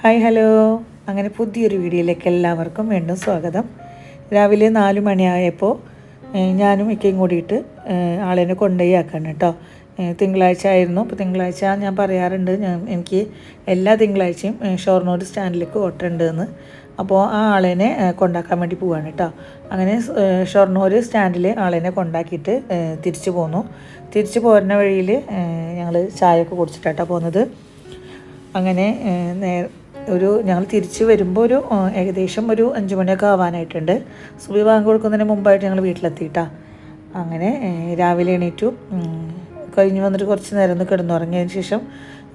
Hi hello. അങ്ങനെ പുതിയൊരു വീഡിയോയിലേക്ക് എല്ലാവർക്കും വീണ്ടും സ്വാഗതം. രാവിലെ നാല് മണിയായപ്പോൾ ഞാനും ഇക്കയും കൂടിയിട്ട് ആളിനെ കൊണ്ടുപോയി ആക്കണം കേട്ടോ. തിങ്കളാഴ്ച ആയിരുന്നു. അപ്പോൾ തിങ്കളാഴ്ച ഞാൻ പറയാറുണ്ട് ഞാൻ എനിക്ക് എല്ലാ തിങ്കളാഴ്ചയും ഷോർണൂർ സ്റ്റാൻഡിലേക്ക് ഓട്ടുണ്ടെന്ന് അപ്പോൾ ആ ആളെനെ കൊണ്ടാക്കാൻ വേണ്ടി പോവാണ് കേട്ടോ. അങ്ങനെ ഷൊർണൂർ സ്റ്റാൻഡിൽ ആളെനെ കൊണ്ടാക്കിയിട്ട് തിരിച്ചു പോന്നു. തിരിച്ചു പോരുന്ന വഴിയിൽ ഞങ്ങൾ ചായയൊക്കെ കുടിച്ചിട്ടാട്ടോ പോകുന്നത് അങ്ങനെ നേ ഒരു ഞങ്ങൾ തിരിച്ച് വരുമ്പോൾ ഒരു ഏകദേശം ഒരു അഞ്ച് മണിയൊക്കെ ആവാനായിട്ടുണ്ട്. സുബി ബാങ്ക് കൊടുക്കുന്നതിന് മുമ്പായിട്ട് ഞങ്ങൾ വീട്ടിലെത്തിയിട്ടാ. അങ്ങനെ രാവിലെ എണീറ്റു. കഴിഞ്ഞ് വന്നിട്ട് കുറച്ച് നേരം ഒന്ന് കിടന്നുറങ്ങിയതിന് ശേഷം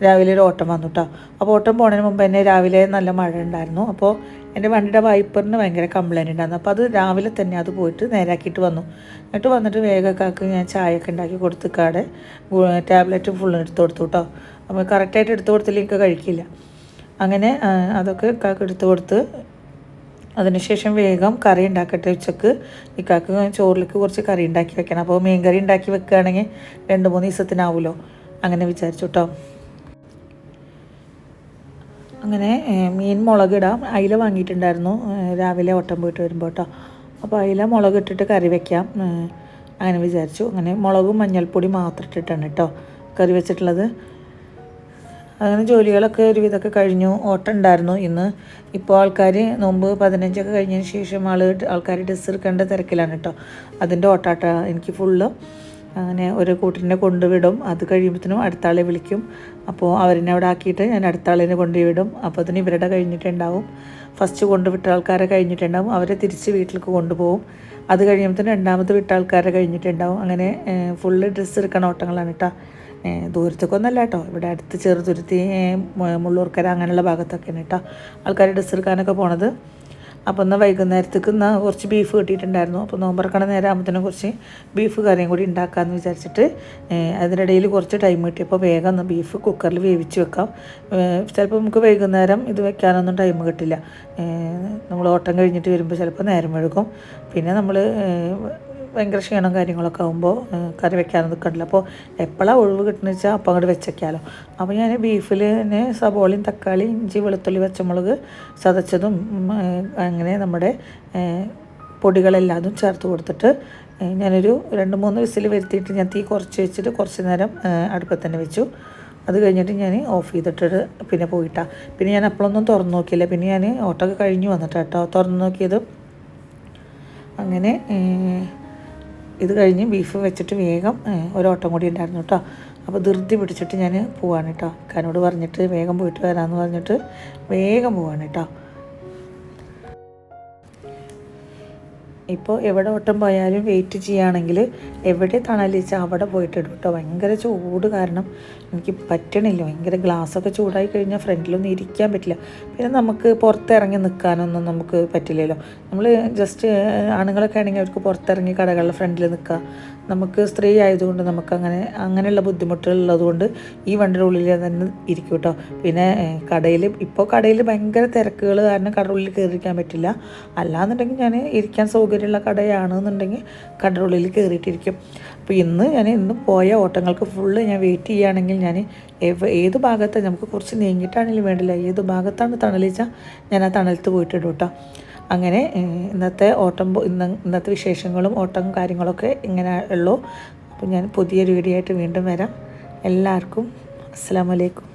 രാവിലെ ഒരു ഓട്ടം വന്നു കേട്ടോ അപ്പോൾ ഓട്ടം പോണതിന് മുമ്പ് തന്നെ രാവിലെ നല്ല മഴ ഉണ്ടായിരുന്നു. അപ്പോൾ എന്റെ വണ്ടിയുടെ വൈപ്പറിന് ഭയങ്കര കംപ്ലൈന്റ് ഉണ്ടായിരുന്നു. അപ്പോൾ അത് രാവിലെ തന്നെ അത് പോയിട്ട് നേരാക്കിയിട്ട് വന്നു. എന്നിട്ട് വന്നിട്ട് വേഗക്കാക്ക് ഞാൻ ചായയൊക്കെ ഉണ്ടാക്കി കൊടുത്തിക്കാടെ ടാബ്ലറ്റ് ഫുൾ എടുത്ത് കൊടുത്തു കേട്ടോ. അപ്പോൾ കറക്റ്റായിട്ട് എടുത്തു കൊടുത്തില്ലെങ്കിൽ കഴിക്കില്ല. അങ്ങനെ അതൊക്കെ ഇക്കാക്ക് എടുത്ത് കൊടുത്ത് അതിനുശേഷം വേഗം കറി ഉണ്ടാക്കട്ടെ ഉച്ചയ്ക്ക്. ഇക്കാക്ക് ചോറിലേക്ക് കുറച്ച് കറി ഉണ്ടാക്കി വെക്കണം. അപ്പോൾ മീൻ കറി ഉണ്ടാക്കി വെക്കുകയാണെങ്കിൽ രണ്ട് മൂന്ന് ദിവസത്തിനാവുമല്ലോ. അങ്ങനെ വിചാരിച്ചു കേട്ടോ അങ്ങനെ മീൻ മുളകിടാം അയില വാങ്ങിയിട്ടുണ്ടായിരുന്നു. രാവിലെ ഓട്ടം പോയിട്ട് വരുമ്പോൾ കേട്ടോ അപ്പോൾ അയില മുളക് ഇട്ടിട്ട് കറി വെക്കാം. അങ്ങനെ വിചാരിച്ചു. അങ്ങനെ മുളകും മഞ്ഞൾപ്പൊടി മാത്രം ഇട്ടിട്ടാണ് കേട്ടോ കറി വെച്ചിട്ടുള്ളത്. അങ്ങനെ ജോലികളൊക്കെ ഒരുവിധമൊക്കെ കഴിഞ്ഞു. ഓട്ടം ഉണ്ടായിരുന്നു ഇന്ന് ഇപ്പോൾ ആൾക്കാർ നോമ്പ് പതിനഞ്ചൊക്കെ കഴിഞ്ഞതിന് ശേഷം ആൾ ആൾക്കാർ ഡ്രസ്സ് എടുക്കേണ്ട തിരക്കിലാണ് കേട്ടോ അതിന്റെ ഓട്ടാട്ട എനിക്ക് ഫുള്ള്. അങ്ങനെ ഒരു കൂട്ടിനെ കൊണ്ടുവിടും. അത് കഴിയുമ്പോഴത്തേനും അടുത്ത ആളെ വിളിക്കും. അപ്പോൾ അവരിനെ അവിടെ ആക്കിയിട്ട് ഞാൻ അടുത്ത ആളിനെ കൊണ്ടുവിടും. അപ്പോൾ അതിന് ഇവരുടെ കഴിഞ്ഞിട്ടുണ്ടാവും. ഫസ്റ്റ് കൊണ്ടുവിട്ട ആൾക്കാരെ കഴിഞ്ഞിട്ടുണ്ടാവും. അവരെ തിരിച്ച് വീട്ടിലേക്ക് കൊണ്ടുപോകും. അത് കഴിയുമ്പോഴത്തേനും രണ്ടാമത് വിട്ട ആൾക്കാരെ കഴിഞ്ഞിട്ടുണ്ടാവും. അങ്ങനെ ഫുള്ള് ഡ്രസ്സ് എടുക്കണ ഓട്ടങ്ങളാണ് കേട്ടോ ദൂരത്തേക്കൊന്നല്ല കേട്ടോ. ഇവിടെ അടുത്ത് ചെറുതുരുത്തി മുള്ളൂർക്കര അങ്ങനെയുള്ള ഭാഗത്തൊക്കെയാണ് കേട്ടോ ആൾക്കാർ ഡ്രസ്സ് എടുക്കാനൊക്കെ പോണത്. അപ്പോൾ എന്നാൽ വൈകുന്നേരത്തേക്ക് ഇന്ന് കുറച്ച് ബീഫ് കിട്ടിയിട്ടുണ്ടായിരുന്നു. അപ്പോൾ നോമ്പറക്കണ നേരം ആകുമ്പോഴത്തേനും കുറച്ച് ബീഫ് കറിയും കൂടി ഉണ്ടാക്കാമെന്ന് വിചാരിച്ചിട്ട് അതിനിടയിൽ കുറച്ച് ടൈം കിട്ടിയപ്പോൾ വേഗം ഒന്ന് ബീഫ് കുക്കറിൽ വേവിച്ച് വെക്കാം. ചിലപ്പോൾ നമുക്ക് വൈകുന്നേരം ഇത് വെക്കാനൊന്നും ടൈം കിട്ടില്ല. നമ്മൾ ഓട്ടം കഴിഞ്ഞിട്ട് വരുമ്പോൾ ചിലപ്പോൾ നേരം വഴുകും പിന്നെ നമ്മൾ ഭയങ്കര ക്ഷീണം കാര്യങ്ങളൊക്കെ ആകുമ്പോൾ കറി വെക്കാനൊന്നും നിൽക്കണ്ടല്ലോ അപ്പോൾ എപ്പോഴാണ് ഒഴിവ് കിട്ടുന്നത് വെച്ചാൽ അപ്പം അങ്ങോട്ട് വെച്ചേക്കാലോ. അപ്പോൾ ഞാൻ ബീഫിൽ തന്നെ സബോളയും തക്കാളി ഇഞ്ചി വെളുത്തുള്ളി പച്ചമുളക് ചതച്ചതും അങ്ങനെ നമ്മുടെ പൊടികളെല്ലാതും ചേർത്ത് കൊടുത്തിട്ട് ഞാനൊരു രണ്ട് മൂന്ന് വിസിൽ വരുത്തിയിട്ട് ഞാൻ തീ കുറച്ച് വെച്ചിട്ട് കുറച്ച് നേരം അടുപ്പത്ത് തന്നെ വെച്ചു. അത് കഴിഞ്ഞിട്ട് ഞാൻ ഓഫ് ചെയ്തിട്ട് പിന്നെ പോയിട്ടാ. പിന്നെ ഞാൻ അപ്പോഴൊന്നും തുറന്നു നോക്കിയില്ല. പിന്നെ ഞാൻ ഓട്ടൊക്കെ കഴിഞ്ഞ് വന്നിട്ടാട്ടോ. തുറന്നു നോക്കിയത് അങ്ങനെ ഇത് കഴിഞ്ഞ് ബീഫ് വെച്ചിട്ട് വേഗം ഒരോട്ടം കൂടി ഉണ്ടായിരുന്നു കേട്ടോ അപ്പോൾ ധൃതി പിടിച്ചിട്ട് ഞാൻ പോവാണ് കേട്ടോ കാനോട് പറഞ്ഞിട്ട് വേഗം പോയിട്ട് വരാമെന്ന് പറഞ്ഞിട്ട് വേഗം പോവാണ് കേട്ടോ ഇപ്പോൾ എവിടെ ഓട്ടം പോയാലും വെയിറ്റ് ചെയ്യുകയാണെങ്കിൽ എവിടെ തണലിച്ചാൽ അവിടെ പോയിട്ട് ഇടും കേട്ടോ. ഭയങ്കര ചൂട് കാരണം എനിക്ക് പറ്റണില്ല. ഭയങ്കര ഗ്ലാസ്സൊക്കെ ചൂടായി കഴിഞ്ഞാൽ ഫ്രണ്ടിലൊന്നും ഇരിക്കാൻ പറ്റില്ല. പിന്നെ നമുക്ക് പുറത്തിറങ്ങി നിൽക്കാനൊന്നും നമുക്ക് പറ്റില്ലല്ലോ. നമ്മൾ ജസ്റ്റ് ആണുങ്ങളൊക്കെ ആണെങ്കിൽ അവർക്ക് പുറത്തിറങ്ങി കടകളുടെ ഫ്രണ്ടിൽ നിൽക്കുക. നമുക്ക് സ്ത്രീ ആയതുകൊണ്ട് നമുക്ക് അങ്ങനെ അങ്ങനെയുള്ള ബുദ്ധിമുട്ടുകളുള്ളത് ഉള്ളതുകൊണ്ട് ഈ വണ്ടിയുടെ ഉള്ളിൽ തന്നെ ഇരിക്കും കേട്ടോ. പിന്നെ കടയിൽ ഇപ്പോൾ കടയിൽ ഭയങ്കര തിരക്കുകൾ കാരണം കടയുള്ളിൽ ഉള്ളിൽ കയറിയിരിക്കാൻ പറ്റില്ല. അല്ലാന്നുണ്ടെങ്കിൽ ഞാൻ ഇരിക്കാൻ സൗകര്യമുള്ള കടയാണെന്നുണ്ടെങ്കിൽ കടയുടെ ഉള്ളിൽ കയറിയിട്ടിരിക്കും. അപ്പോൾ ഇന്ന് ഞാൻ ഇന്ന് പോയ ഓട്ടങ്ങൾക്ക് ഫുള്ള് ഞാൻ വെയിറ്റ് ചെയ്യുകയാണെങ്കിൽ ഞാൻ ഏത് ഭാഗത്ത് നമുക്ക് കുറച്ച് നീങ്ങിയിട്ടാണെങ്കിലും വേണ്ടില്ല. ഏത് ഭാഗത്താണ് തണലിച്ചാൽ ഞാൻ ആ തണലത്ത് പോയിട്ടിടും കേട്ടോ. അങ്ങനെ ഇന്നത്തെ ഓട്ടം ഇന്ന് ഇന്നത്തെ വിശേഷങ്ങളും ഓട്ടം കാര്യങ്ങളൊക്കെ ഇങ്ങനെ ഉള്ളൂ. അപ്പോൾ ഞാൻ പുതിയൊരു വീഡിയോ ആയിട്ട് വീണ്ടും വരാം. എല്ലാവർക്കും അസ്സാം വലൈക്കും